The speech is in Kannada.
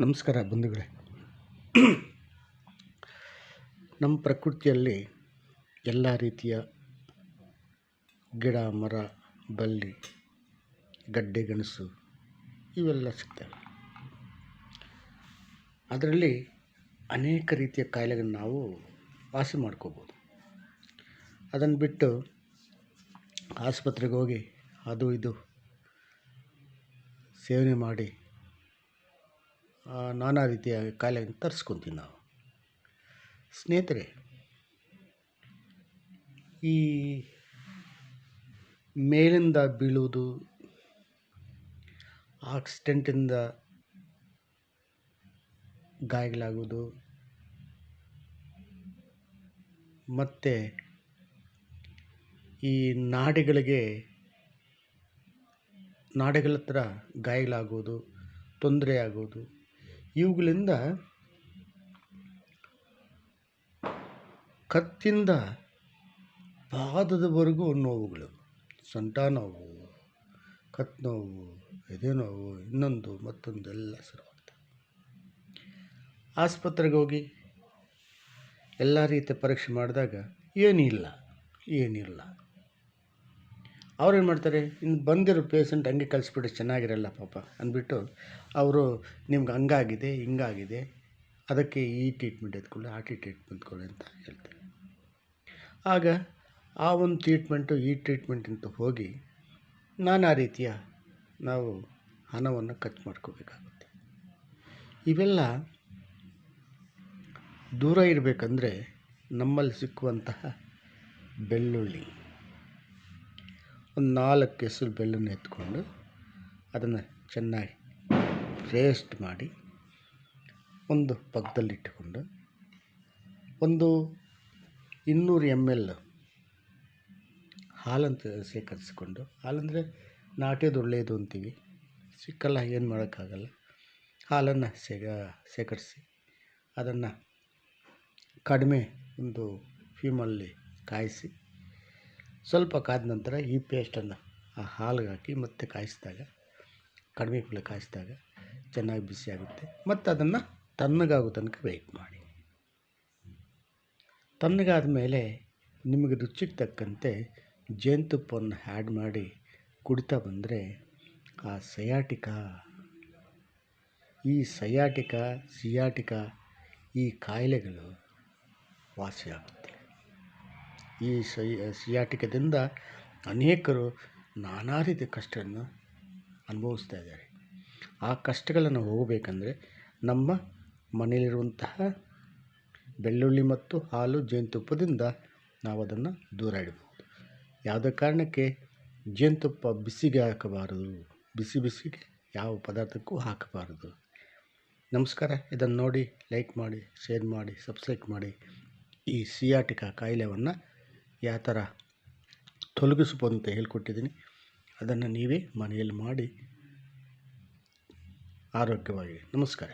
ನಮಸ್ಕಾರ ಬಂಧುಗಳೇ. ನಮ್ಮ ಪ್ರಕೃತಿಯಲ್ಲಿ ಎಲ್ಲ ರೀತಿಯ ಗಿಡ, ಮರ, ಬಳ್ಳಿ, ಗಡ್ಡೆ, ಗೆಣಸು ಇವೆಲ್ಲ ಸಿಗ್ತವೆ. ಅದರಲ್ಲಿ ಅನೇಕ ರೀತಿಯ ಕಾಯಿಲೆಗಳನ್ನ ನಾವು ವಾಸಿ ಮಾಡ್ಕೋಬೋದು. ಅದನ್ನು ಬಿಟ್ಟು ಆಸ್ಪತ್ರೆಗೆ ಹೋಗಿ ಅದು ಇದು ಸೇವನೆ ಮಾಡಿ ನಾನಾ ರೀತಿಯ ಕಾಯಿಲೆಗಳನ್ನು ತರಿಸ್ಕೊತೀವಿ ನಾವು. ಸ್ನೇಹಿತರೆ, ಈ ಮೇಲಿಂದ ಬೀಳುವುದು, ಆಕ್ಸಿಡೆಂಟಿಂದ ಗಾಯಗಳಾಗುವುದು, ಮತ್ತು ಈ ನಾಡಿಗಳಿಗೆ, ನಾಡಿಗಳ ಹತ್ರ ಗಾಯಗಳಾಗುವುದು ತೊಂದರೆ ಆಗುವುದು ಇವುಗಳಿಂದ ಕತ್ತಿಂದ ಪಾದದವರೆಗೂ ನೋವುಗಳು, ಸೊಂಟ ನೋವು ಕತ್ತು ನೋವು, ಎದೆ ನೋವು, ಇನ್ನೊಂದು ಮತ್ತೊಂದು ಎಲ್ಲ ಶುರುವಾಗ್ತದೆ ಆಸ್ಪತ್ರೆಗೆ ಹೋಗಿ ಎಲ್ಲ ರೀತಿಯ ಪರೀಕ್ಷೆ ಮಾಡಿದಾಗ ಏನಿಲ್ಲ ಏನಿಲ್ಲ. ಅವ್ರೇನು ಮಾಡ್ತಾರೆ? ಇನ್ನು ಬಂದಿರೋ ಪೇಷಂಟ್ ಹಂಗೆ ಕಳಿಸ್ಬಿಟ್ಟು ಚೆನ್ನಾಗಿರಲ್ಲ ಪಾಪ ಅಂದ್ಬಿಟ್ಟು ಅವರು ನಿಮ್ಗೆ ಹಂಗಾಗಿದೆ, ಹಿಂಗಾಗಿದೆ, ಅದಕ್ಕೆ ಈ ಟ್ರೀಟ್ಮೆಂಟ್ ಎತ್ಕೊಳ್ಳಿ, ಆ ಟ್ರೀಟ್ಮೆಂಟ್ ಕೊಡಿ ಅಂತ ಹೇಳ್ತಾರೆ. ಆಗ ಆ ಒಂದು ಟ್ರೀಟ್ಮೆಂಟು ಈ ಟ್ರೀಟ್ಮೆಂಟ್ ಅಂತ ಹೋಗಿ ನಾನಾ ರೀತಿಯ ನಾವು ಹಣವನ್ನು ಖರ್ಚು ಮಾಡ್ಕೋಬೇಕಾಗುತ್ತೆ. ಇವೆಲ್ಲ ದೂರ ಇರಬೇಕಂದ್ರೆ ನಮ್ಮಲ್ಲಿ ಸಿಕ್ಕುವಂತಹ ಬೆಳ್ಳುಳ್ಳಿ. ಒಂದು ನಾಲ್ಕು ಕೆಸರು ಬೆಲ್ಲನ ಎತ್ಕೊಂಡು ಅದನ್ನು ಚೆನ್ನಾಗಿ ಪೇಸ್ಟ್ ಮಾಡಿ ಒಂದು ಪಕ್ಕದಲ್ಲಿಟ್ಟುಕೊಂಡು ಒಂದು ಇನ್ನೂರು ಎಂ ಎಲ್ ಹಾಲಂತ ಶೇಖರಿಸಿಕೊಂಡು ಹಾಲಂದರೆ ನಾಟಿದು ಒಳ್ಳೆಯದು ಅಂತೀವಿ. ಸಿಕ್ಕಲ್ಲ, ಏನು ಮಾಡೋಕ್ಕಾಗಲ್ಲ. ಹಾಲನ್ನು ಸೇಗ ಶೇಖರಿಸಿ ಅದನ್ನು ಕಡಿಮೆ ಒಂದು ಫ್ಯೂಮಲ್ಲಿ ಕಾಯಿಸಿ ಸ್ವಲ್ಪ ಕಾದ ನಂತರ ಈ ಪೇಸ್ಟನ್ನು ಆ ಹಾಲಿಗೆ ಹಾಕಿ ಮತ್ತೆ ಕಾಯಿಸಿದಾಗ, ಕಡಿಮೆ ಫ್ಲೇಮ್ ಕಾಯಿಸಿದಾಗ ಚೆನ್ನಾಗಿ ಬಿಸಿ ಆಗುತ್ತೆ. ಮತ್ತು ಅದನ್ನು ತಣ್ಣಗಾಗೋ ತನಕ ವೆಯ್ಟ್ ಮಾಡಿ. ತಣ್ಣಗಾದ ಮೇಲೆ ನಿಮಗೆ ರುಚಿಗೆ ತಕ್ಕಂತೆ ಜೇನುತುಪ್ಪವನ್ನು ಆ್ಯಡ್ ಮಾಡಿ ಕುಡಿತಾ ಬಂದರೆ ಆ ಸಯಾಟಿಕಾ, ಈ ಸಯಾಟಿಕಾ, ಸಿಯಾಟಿಕಾ ಈ ಕಾಯಿಲೆಗಳು ವಾಸಿಯಾಗುತ್ತೆ. ಈ ಸಿಯಾಟಿಕದಿಂದ ಅನೇಕರು ನಾನಾ ರೀತಿಯ ಕಷ್ಟವನ್ನು ಅನುಭವಿಸ್ತಾ ಇದ್ದಾರೆ. ಆ ಕಷ್ಟಗಳನ್ನು ಹೋಗಬೇಕಂದ್ರೆ ನಮ್ಮ ಮನೆಯಲ್ಲಿರುವಂತಹ ಬೆಳ್ಳುಳ್ಳಿ ಮತ್ತು ಹಾಲು ಜೇನುತುಪ್ಪದಿಂದ ನಾವು ಅದನ್ನು ದೂರ ಇಡಬಹುದು. ಯಾವುದೇ ಕಾರಣಕ್ಕೆ ಜೇನುತುಪ್ಪ ಬಿಸಿಗೆ ಹಾಕಬಾರದು, ಬಿಸಿ ಬಿಸಿಗೆ ಯಾವ ಪದಾರ್ಥಕ್ಕೂ ಹಾಕಬಾರದು. ನಮಸ್ಕಾರ, ಇದನ್ನು ನೋಡಿ, ಲೈಕ್ ಮಾಡಿ, ಶೇರ್ ಮಾಡಿ, ಸಬ್ಸ್ಕ್ರೈಬ್ ಮಾಡಿ ಈ ಸಿಯಾಟಿಕ ಕಾಯಿಲೆಯನ್ನು ಯಾವ ಥರ ತೊಲಗಿಸ್ಬೋದು ಅಂತ ಹೇಳ್ಕೊಟ್ಟಿದ್ದೀನಿ. ಅದನ್ನು ನೀವೇ ಮನೆಯಲ್ಲಿ ಮಾಡಿ ಆರೋಗ್ಯವಾಗಿ. ನಮಸ್ಕಾರ.